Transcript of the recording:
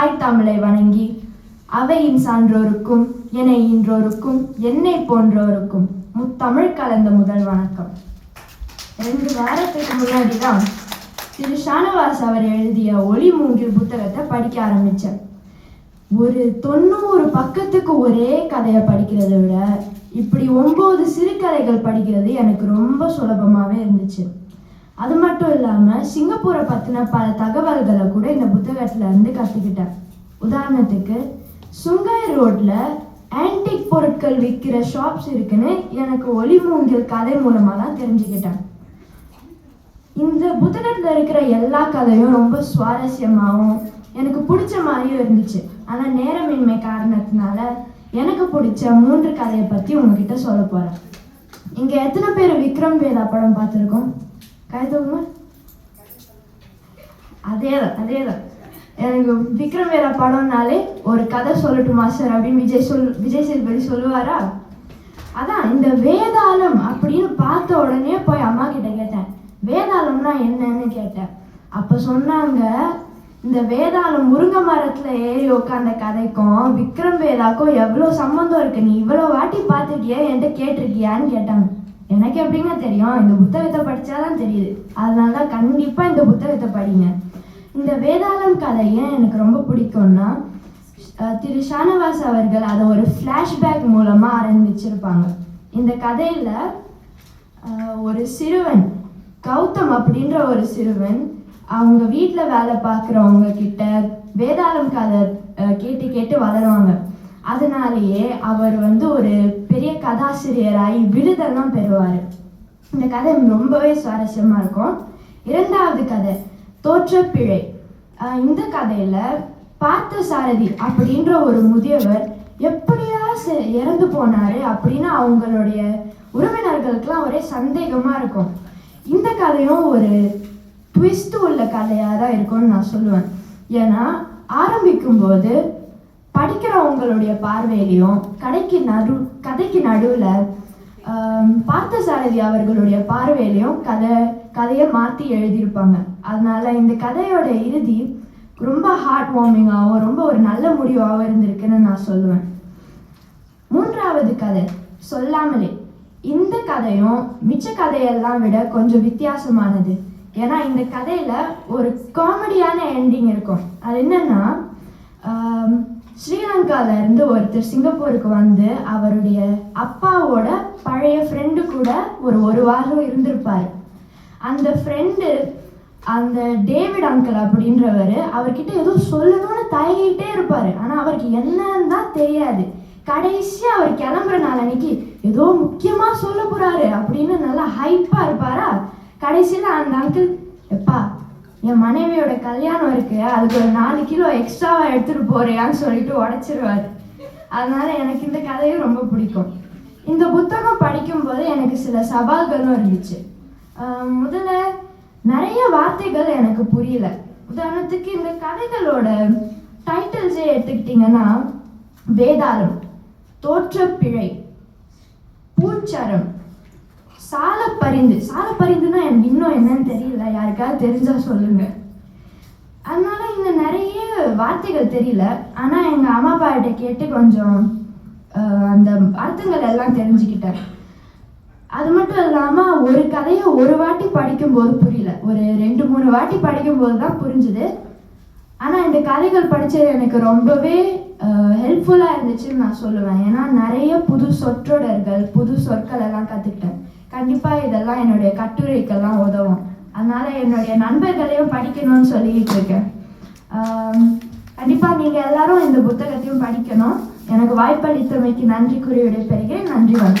தாய் தமிழை வணங்கி அவையின் சான்றோருக்கும் என ஈன்றோருக்கும் என்னை போன்றோருக்கும் முத்தமிழ் கலந்த முதல் வணக்கம். ரெண்டு வாரத்துக்கு முன்னாடி தான் திரு ஷானவாஸ் அவர் எழுதிய ஒளி மூங்கில் புத்தகத்தை படிக்க ஆரம்பித்தேன் ஒரு தொண்ணூறு பக்கத்துக்கு ஒரே கதையை படிக்கிறதை விட இப்படி ஒம்பது சிறுகதைகள் படிக்கிறது எனக்கு ரொம்ப சுலபமாகவே இருந்துச்சு. அது மட்டும் இல்லாமல் சிங்கப்பூரை பற்றின பல தகவல்களை கூட இந்த புத்தகத்துல இருந்து கற்றுக்கிட்டேன் உதாரணத்துக்கு சுங்காய் ரோட்ல ஆன்டிக் பொருட்கள் விற்கிற ஷாப்ஸ் இருக்குன்னு எனக்கு ஒளி மூங்கில் கதை மூலமாக தான் தெரிஞ்சுக்கிட்டேன். இந்த புத்தகத்தில் இருக்கிற எல்லா கதையும் ரொம்ப சுவாரஸ்யமாகவும் எனக்கு பிடிச்ச மாதிரியும் இருந்துச்சு. ஆனால் நேரமின்மை காரணத்தினால எனக்கு பிடிச்ச மூன்று கதையை பற்றி உங்ககிட்ட சொல்ல போகிறேன் இங்கே எத்தனை பேர் விக்ரம் வேதா படம் பார்த்துருக்கோம்? கைதவங்க அதே தான் அதே தான் எனக்கு விக்ரம் வேதா படம்னாலே ஒரு கதை சொல்லட்டும் மாஸ்டர் அப்படின்னு விஜய் சொல் விஜய் சேதுபதி சொல்லுவாரா அதான் இந்த வேதாளம் அப்படின்னு பார்த்த உடனே போய் அம்மா கிட்ட கேட்டேன் வேதாளம்னா என்னன்னு கேட்டேன் அப்போ சொன்னாங்க இந்த வேதாளம் முருங்கை மரத்துல ஏறி உட்காந்த கதைக்கும் விக்ரம் வேதாக்கும் எவ்வளோ சம்மந்தம் இருக்கு நீ இவ்வளோ வாட்டி பார்த்துருக்கியா என்கிட்ட கேட்டிருக்கியான்னு கேட்டாங்க எனக்கு எப்படிங்க தெரியும்? இந்த புத்தகத்தை படித்தாதான் தெரியுது. அதனால தான் கண்டிப்பாக இந்த புத்தகத்தை படிங்க. இந்த வேதாளம் கதை ஏன் எனக்கு ரொம்ப பிடிக்கும்னா திரு ஷானவாஸ் அவர்கள் அதை ஒரு ஃப்ளாஷ்பேக் மூலமாக ஆரம்பிச்சிருப்பாங்க. இந்த கதையில் ஒரு சிறுவன் கௌதம் அப்படின்ற ஒரு சிறுவன் அவங்க வீட்டில் வேலை பார்க்குறவங்க கிட்ட வேதாளம் கதை கேட்டு கேட்டு வளருவாங்க. அதனாலேயே அவர் வந்து ஒரு பெரிய கதாசிரியராகி விருதெல்லாம் பெறுவார். இந்த கதை ரொம்பவே சுவாரஸ்யமாக இருக்கும். இரண்டாவது கதை தோற்றப்பிழை. இந்த கதையில் பார்த்த சாரதி அப்படின்ற ஒரு முதியவர் எப்படியா செ- இறந்து போனாரு அப்படின்னு அவங்களுடைய உறவினர்களுக்கெல்லாம் ஒரே சந்தேகமாக இருக்கும். இந்த கதையும் ஒரு ட்விஸ்ட் உள்ள கதையாக தான் இருக்கும்னு நான் சொல்லுவேன். ஏன்னா ஆரம்பிக்கும் போது படிக்கிறவங்களுடைய பார்வையிலையும் கடைக்கு நடு கதைக்கு நடுவில் பார்த்தசாரதி அவர்களுடைய பார்வையிலையும் கதை கதையை மாற்றி எழுதியிருப்பாங்க. அதனால இந்த கதையோட இறுதி ரொம்ப ஹார்ட் வார்மிங்காகவும் ரொம்ப ஒரு நல்ல முடிவாகவும் இருந்திருக்குன்னு நான் சொல்லுவேன். மூன்றாவது கதை சொல்லாமலே. இந்த கதையும் மிச்ச கதையெல்லாம் விட கொஞ்சம் வித்தியாசமானது. ஏன்னா இந்த கதையில ஒரு காமெடியான எண்டிங் இருக்கும். அது என்னன்னா ஸ்ரீலங்கால இருந்து ஒருத்தர் சிங்கப்பூருக்கு வந்து அவருடைய அப்பாவோட பழைய ஃப்ரெண்டு கூட ஒரு ஒரு வாரம் இருந்திருப்பார். அந்த ஃப்ரெண்டு அந்த டேவிட் அங்கிள் அப்படின்றவர் அவர்கிட்ட ஏதோ சொல்லணும்னு தயங்கிட்டே இருப்பார். ஆனால் அவருக்கு என்னன்னு தான் தெரியாது. கடைசியாக அவர் கிளம்புற நாள் அன்னைக்கு ஏதோ முக்கியமாக சொல்ல போகிறாரு அப்படின்னு நல்லா ஹைப்பாக இருப்பாரா? கடைசியில் அந்த அங்கிள் எப்பா என் மனைவியோட கல்யாணம் இருக்கு அதுக்கு ஒரு நாலு கிலோ எக்ஸ்ட்ராவா எடுத்துட்டு போறியான்னு சொல்லிட்டு உடைச்சிருவாரு. அதனால எனக்கு இந்த கதையும் ரொம்ப பிடிக்கும். இந்த புத்தகம் படிக்கும்போது எனக்கு சில சவால்களும் இருந்துச்சு. முதல்ல நிறைய வார்த்தைகள் எனக்கு புரியல. உதாரணத்துக்கு இந்த கதைகளோட டைட்டில்ஸே எடுத்துக்கிட்டிங்கன்னா வேதாளம் தோற்றப்பிழை பூச்சரம் சால பரிந்து சால பரிந்துன்னா எனக்கு இன்னும் என்னன்னு தெரியல. யாருக்காவது தெரிஞ்சா சொல்லுங்க. அதனால இங்க நிறைய வார்த்தைகள் தெரியல. ஆனா எங்க அம்மா அப்பா கிட்ட கேட்டு கொஞ்சம் அந்த அர்த்தங்கள் எல்லாம் தெரிஞ்சுக்கிட்டேன். அது மட்டும் இல்லாம ஒரு கதையை ஒரு வாட்டி படிக்கும்போது புரியல. ஒரு ரெண்டு மூணு வாட்டி படிக்கும்போது தான் புரிஞ்சுது. ஆனா இந்த கதைகள் படிச்சது எனக்கு ரொம்பவே ஹெல்ப்ஃபுல்லா இருந்துச்சுன்னு நான் சொல்லுவேன். ஏன்னா நிறைய புது சொற்றொடர்கள் புது சொற்கள் எல்லாம் கத்துக்கிட்டேன். கண்டிப்பா இதெல்லாம் என்னுடைய கட்டுரைக்கெல்லாம் உதவும். அதனால என்னுடைய நண்பர்களையும் படிக்கணும்னு சொல்லிக்கிட்டு இருக்கேன். ஆம், கண்டிப்பா நீங்க எல்லாரும் இந்த புத்தகத்தையும் படிக்கணும். எனக்கு வாய்ப்பளித்தமைக்கு நன்றி கூறி விடைபெறுகிறேன். நன்றி வணக்கம்.